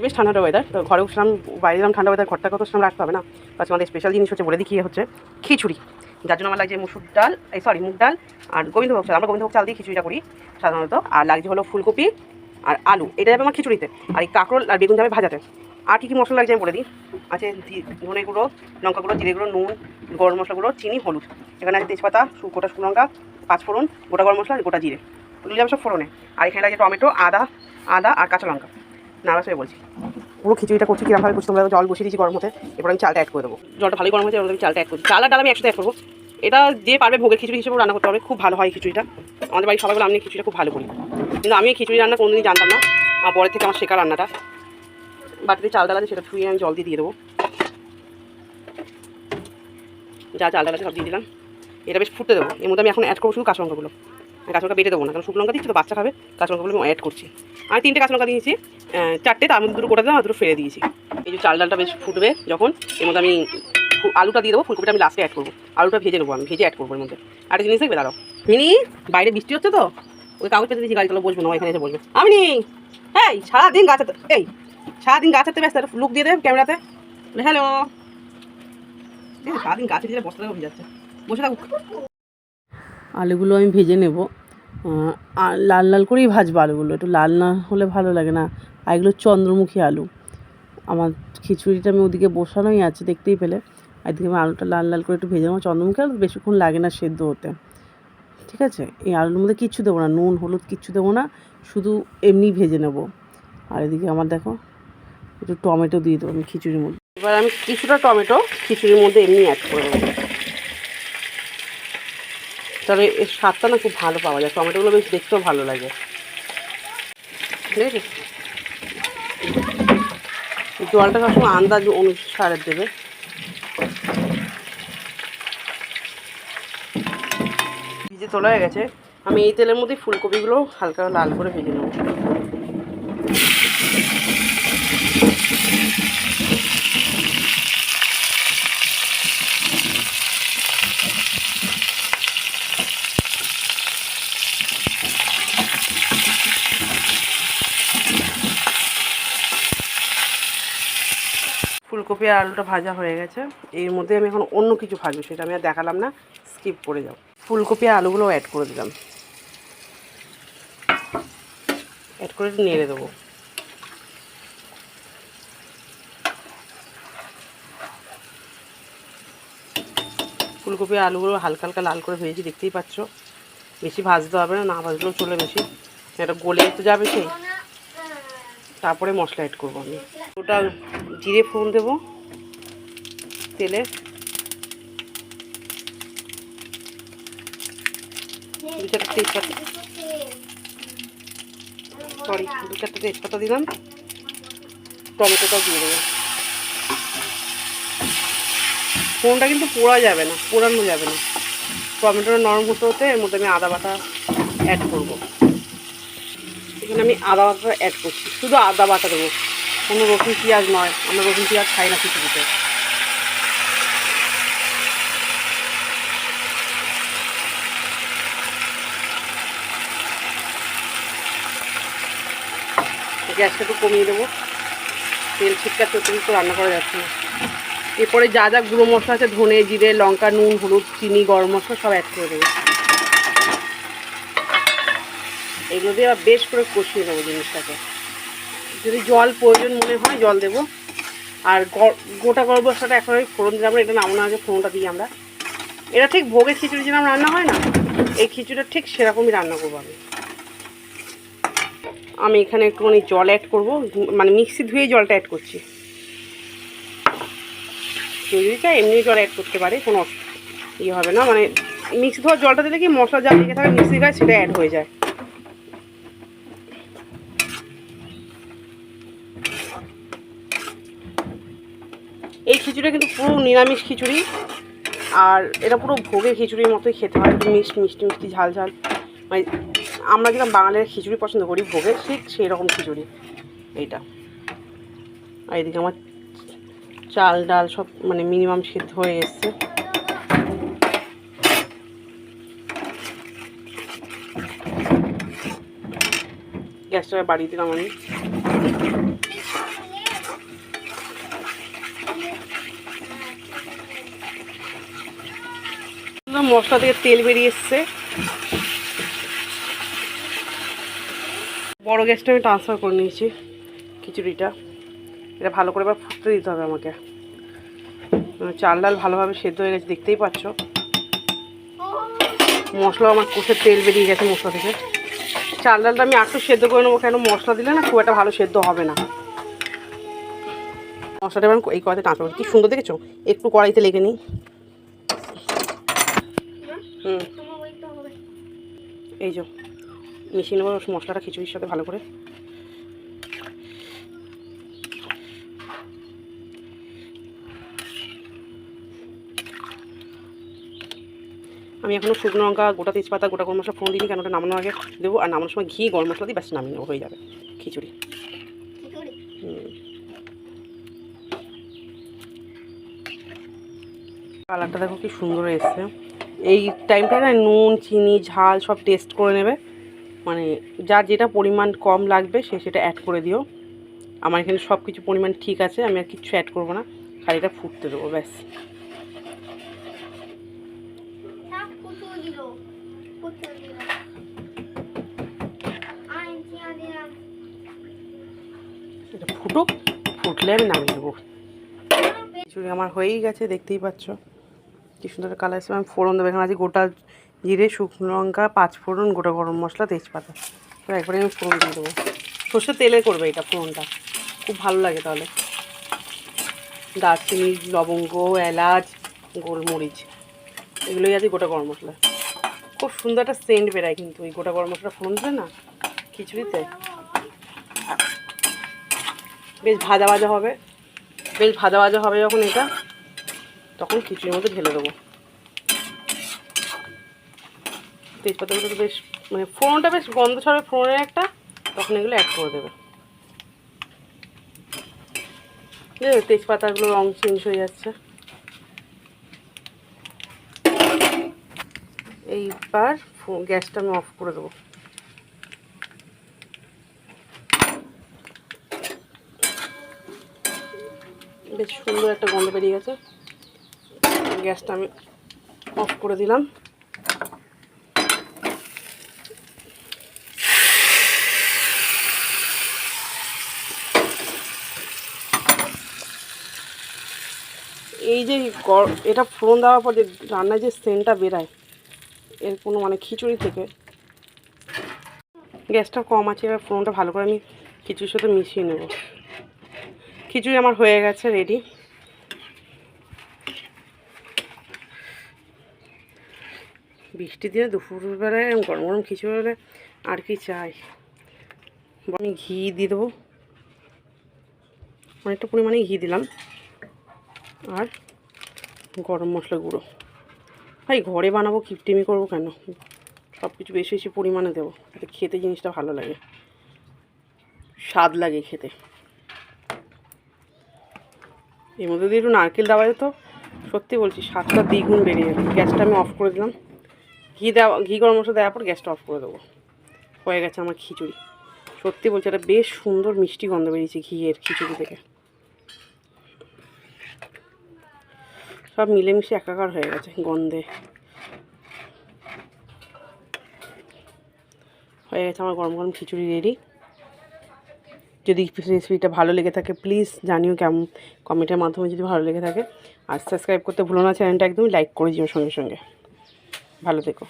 বেশ ঠান্ডা ওয়েদার তো ঘরে উঠলাম, বাইরে এলাম ঠান্ডা ওয়েদার ঘরটা কত সময় রাখতে হবে না? আজকে আমাদের স্পেশাল জিনিস হচ্ছে বলে দিই হচ্ছে খিচুড়ি। যার জন্য আমার লাগছে মুসুর ডাল, এই সরি মুগ ডাল আর গোবিন্দভোগ চাল। আমরা গোবিন্দভোগ চাল দিয়ে খিচুড়িটা করি সাধারণত। আর লাগছে হলো ফুলকপি আর আলু। এটা যাবে আমার খিচুড়িতে। আর এই কাঁকরোল আর বেগুন যাবে ভাজাতে। আর কী কী মশলা লাগছে আমি বলে দিই? আছে ধনে গুঁড়ো, লঙ্কা গুঁড়ো, জিরে গুঁড়ো, নুন, গরম মশলা গুঁড়ো, চিনি, হলুদ। এখানে আছে তেজপাতা গোটা শুকনো লঙ্কা, পাঁচফোড়ন, গোটা গরম মশলা, গোটা জিরে। ওগুলো যাবে সব ফোড়নে। আর এখানে লাগছে টমেটো, আদা আদা আর কাঁচা লঙ্কা। নার্ভাস হয়ে বলছি। পুরো খিচুড়িটা করছি কিরমভাবে করছি তোমরা জল বসিয়ে দিয়েছি গরম হতে এরপর আমি চালটা অ্যাড করে দেবো। জলটা ভালোই গরম হয়েছে, এবার আমি চালটা অ্যাড করছি। চাল ডাল আমি একসাথে অ্যাড করব। এটা যে পারবে ভোগের খিচুড়ি হিসেবে রান্না করতে হবে খুব ভালো হয় খিচুড়িটা। আমাদের বাড়ির সবাই বলে, আমি খিচুড়িটা খুব ভালো করি। কিন্তু আমি খিচুড়ি রান্না কোনোদিনই জানতাম না। আমার পরের থেকে আমার শেখা রান্নাটা। বাটিতে চাল ডাল আছে, সেটা ধুয়ে আমি জল দিয়ে দিয়ে দেবো। যা চাল ডাল আছে সব দিয়ে দিলাম। এটা বেশ ফুটতে দেবো। এর মধ্যে আমি এখন অ্যাড করব শুধু কাঁচা লঙ্কাগুলো কাঁচা লঙ্কা বেটে দেবো না, কারণ শুকনো লঙ্কা দিচ্ছি তো, বাচ্চা খাবে, কাঁচা লঙ্কাগুলো অ্যাড করছি। আমি তিনটে কাঁচা লঙ্কা দিয়েছি চারটে, তার মধ্যে দুটো গোটা দিলাম, আর দুটো ফেলে দিয়েছি। এই যে চাল ডালটা বেশ ফুটবে যখন, এর মধ্যে আমি আলুটা দিয়ে দেবো, ফুলকপিটা আমি লাস্টে অ্যাড করব। আলুটা ভেজে নেব আমি, ভেজে অ্যাড করব এর মধ্যে। আর একটা জিনিস দেখবে, দাঁড়াও। মিনি, বাইরে বৃষ্টি হচ্ছে তো? ওই কাগজ পেতে দিয়েছি, গাড়ি চলো বসবো না এখানে এসে বসবে। আমি নি এই, সারাদিন গাছ এই, সারাদিন গাছ হাতে ব্যস্ত লুক দিয়ে দেবে ক্যামেরাতে। হ্যালো সারাদিন গাছে দিয়ে বস্তা হয়ে যাচ্ছে বসে থাকুক। আলুগুলো আমি ভেজে নেব। লাল লাল করেই ভাজবো আলুগুলো। একটু লাল না হলে ভালো লাগে না। আর এগুলো চন্দ্রমুখী আলু। আমার খিচুড়িটা আমি ওদিকে বসানোই আছে, দেখতেই পেলে। এদিকে আমি আলুটা লাল লাল করে একটু ভেজে নেব। চন্দ্রমুখী আলু বেশিক্ষণ লাগে না সেদ্ধ হতে। ঠিক আছে? এই আলুর মধ্যে কিচ্ছু দেবো না। নুন, হলুদ কিচ্ছু দেবো না। শুধু এমনি ভেজে নেব। আর এদিকে আমার দেখো, একটু টমেটো দিয়ে দেবো আমি খিচুড়ির মধ্যে। এবার আমি কিছুটা টমেটো খিচুড়ির মধ্যে এমনি অ্যাড করে দেবো তাহলে এর স্বাদটা না খুব ভালো পাওয়া যায়। টমেটোগুলো বেশ দেখতেও ভালো লাগে। ঠিক আছে? জলটা সবসময় আন্দাজ অনুসারে দেবে। ভিজে তোলা হয়ে গেছে। আমি এই তেলের মধ্যেই ফুলকপিগুলো হালকা লাল করে ভেজে নেব। ফুলকপি আর আলুটা ভাজা হয়ে গেছে। এর মধ্যে আমি এখন অন্য কিছু ভাজবো, সেটা আমি আর দেখালাম না স্কিপ করে যাও। ফুলকপি আর আলুগুলো অ্যাড করে দিলাম। অ্যাড করে নেড়ে দেবো। ফুলকপি আলুগুলো হালকা হালকা লাল করে ভেজেছি, দেখতেই পাচ্ছ। বেশি ভাজতে হবে না না ভাজলেও চলে বেশি। এটা গলে তো যাবে সেই। তারপরে মশলা অ্যাড করব আমি। ওটা জিরে ফোড়ন দেবো, তেলে। দু চারটে তেজপাতা। সরি দু চারটে তেজপাতা দিলাম। টমেটোটাও দিয়ে দেবো। ফোনটা কিন্তু পোড়া যাবে না, পোড়ানো যাবে না। টমেটোটা নরম হতে হতে এর মধ্যে আমি আদা বাটা অ্যাড করব। এখানে আমি আদা বাটা অ্যাড করছি, শুধু আদা বাটা দেবো। কোনো রসুন, পেঁয়াজ নয়। আমরা রসুন, পেঁয়াজ খাই না খিচুড়িতে গ্যাসটা একটু কমিয়ে দেবো। তেল ছিটকাচ্ছে অতিরিক্ত রান্না করা যাচ্ছে এরপরে যা যা গুঁড়ো মশলা আছে, ধনে, জিরে, লঙ্কা, নুন, হলুদ, চিনি, গরম মশলা, সব অ্যাড করে দেবো। এগুলো দিয়ে আবার বেশ করে কষিয়ে নেব জিনিসটাকে। যদি জল প্রয়োজন মনে হয়, জল দেবো। আর গোটা গরম মশলাটা এখন আমি ফোড়ন দিলাম, এটা নামানো আগে ফোড়নটা দিই আমরা। এটা ঠিক ভোগের খিচুড়ি যেরকম রান্না হয় না, এই খিচুড়িটা ঠিক সেরকমই রান্না করব আমি। আমি এখানে একটুখানি জল অ্যাড করব মানে মিক্সি ধুয়ে জলটা অ্যাড করছি। যদি চায় এমনি জল অ্যাড করতে পারে, কোনো ইয়ে হবে না। মানে মিক্সি ধোয়ার জলটা দিলে কি মশলা যা লেগে থাকে মিক্সির গায়ে, সেটা অ্যাড হয়ে যায় এই খিচুড়িটা কিন্তু পুরো নিরামিষ খিচুড়ি। আর এটা পুরো ভোগের খিচুড়ির মতোই খেতে হয়, একটু মিষ্টি মিষ্টি মিষ্টি, ঝাল ঝাল। মানে আমরা যেরকম বাঙালির খিচুড়ি পছন্দ করি ভোগের ঠিক সেই রকম খিচুড়ি, এইটা। আর এদিকে আমার চাল, ডাল সব মানে মিনিমাম সিদ্ধ হয়ে এসছে। গ্যাসটা বাড়িয়ে দিলাম আমি। মশলা থেকে তেল বেরিয়ে এসছে। বড় গ্যাসটা আমি ট্রান্সফার করে নিয়েছি খিচুড়িটা। এটা ভালো করে এবার ফুটতে দিতে হবে আমাকে। মানে চাল ডাল ভালোভাবে সেদ্ধ হয়ে গেছে, দেখতেই পাচ্ছ। মশলা আমার কষে তেল বেরিয়ে গেছে মশলা থেকে। চাল ডালটা আমি একটু সেদ্ধ করে নেব, কেন মশলা দিলে না খুব একটা ভালো সেদ্ধ হবে না। মশলাটা এবার এই কড়াইতে ট্রান্সফার করি। কি সুন্দর দেখেছ? একটু কড়াইতে লেগে নিই। হুম। এই যে, মিশিয়ে নেব, মশলাটা, খিচুড়ির সাথে ভালো করে। আমি এখনও শুকনো লঙ্কা, গোটা তেজপাতা, গোটা গরম মশলা ফোন দিইনি কেন ওটা নামানোর আগে দেবো। আর নামানোর সময় ঘি, গরম মশলা দিই ব্যাস নামিয়ে হয়ে যাবে খিচুড়ি। কালারটা দেখো কি সুন্দর এসছে। এই টাইমটা না নুন চিনি ঝাল সব টেস্ট করে নেবে। মানে যার যেটা পরিমাণ কম লাগবে সে সেটা অ্যাড করে দিও। আমার এখানে সব কিছু পরিমাণ ঠিক আছে আমি আর কিচ্ছু অ্যাড করব না। খালি এটা ফুটতে দেবো ব্যাস। এটা ফুটুক ফুটলে আমি নামিয়ে দেবো। খিচুড়ি আমার হয়েই গেছে দেখতেই পাচ্ছ। কি সুন্দর কালার এসে আমি ফোড়ন দেবো এখানে। আছে গোটা জিরে, শুকনো লঙ্কা, পাঁচ ফোড়ন, গোটা গরম মশলা, তেজপাতা। তো একবারে আমি ফোড়ন দিয়ে দেবো। সর্ষে তেলে করবে এটা ফোড়নটা। খুব ভালো লাগে তাহলে। দারচিনি, লবঙ্গ, এলাচ, গোলমরিচ, এগুলোই আছে গোটা গরম মশলা। খুব সুন্দর একটা সেন্ট বেরায় কিন্তু এই গোটা গরম মশলা ফোড়ন দিলে না, খিচুড়িতে। বেশ ভাজা ভাজা হবে। বেশ ভাজা ভাজা হবে যখন এটা। তখন খিচুড়ির মধ্যে ঢেলে দেবো। তেজপাতাগুলো তো বেশ মানে ফোড়নটা বেশ গন্ধ ছড়াবে, ফোড়নের একটা, তখন এগুলো অ্যাড করে দেবে। তেজপাতাগুলো রং চেঞ্জ হয়ে যাচ্ছে। এইবার গ্যাসটা আমি অফ করে দেবো। বেশ সুন্দর একটা গন্ধ বেরিয়ে গেছে। গ্যাসটা আমি অফ করে দিলাম। এই যে এটা ফোড়ন দেওয়ার পর যে রান্নায় যে সেন্টটা বেরায়, এর কোনো মানে খিচুড়ি থেকে গ্যাসটা কম আছে, এবার ফোড়নটা ভালো করে আমি খিচুড়ির সাথে মিশিয়ে নেব। খিচুড়ি আমার হয়ে গেছে রেডি বৃষ্টির দিনে দুপুরবেলায় এরম গরম গরম খিচুড়ি হলে আর কি চাই। আমি ঘি দিয়ে দেবো। অনেকটা পরিমাণে ঘি দিলাম। আর গরম মশলা গুঁড়ো। ভাই, ঘরে বানাবো, কিপটিমি করব কেন? সব কিছু বেশি বেশি পরিমাণে দেবো। তাতে খেতে জিনিসটা ভালো লাগে। স্বাদ লাগে খেতে। এর মধ্যে দিয়ে একটু নারকেল দেওয়া যেত সত্যি বলছি, স্বাদটা দ্বিগুণ বেরিয়ে যাবে। গ্যাসটা আমি অফ করে দিলাম। ঘি দেওয়া, ঘি গরম মশলা দেওয়ার পর গ্যাসটা অফ করে দেবো। হয়ে গেছে আমার খিচুড়ি। সত্যি বলছি এটা বেশ সুন্দর মিষ্টি গন্ধ বেরিয়েছে ঘিয়ের খিচুড়ি থেকে। সব মিলেমিশে একাকার হয়ে গেছে গন্ধে। হয়ে গেছে আমার গরম গরম খিচুড়ি রেডি। যদি রেসিপিটা ভালো লেগে থাকে, প্লিজ জানিও কেমন কমেন্টের মাধ্যমে যদি ভালো লেগে থাকে। আর সাবস্ক্রাইব করতে ভুলো না, চ্যানেলটা একদমই লাইক করে দিও সঙ্গে সঙ্গে। ভালো থেকো।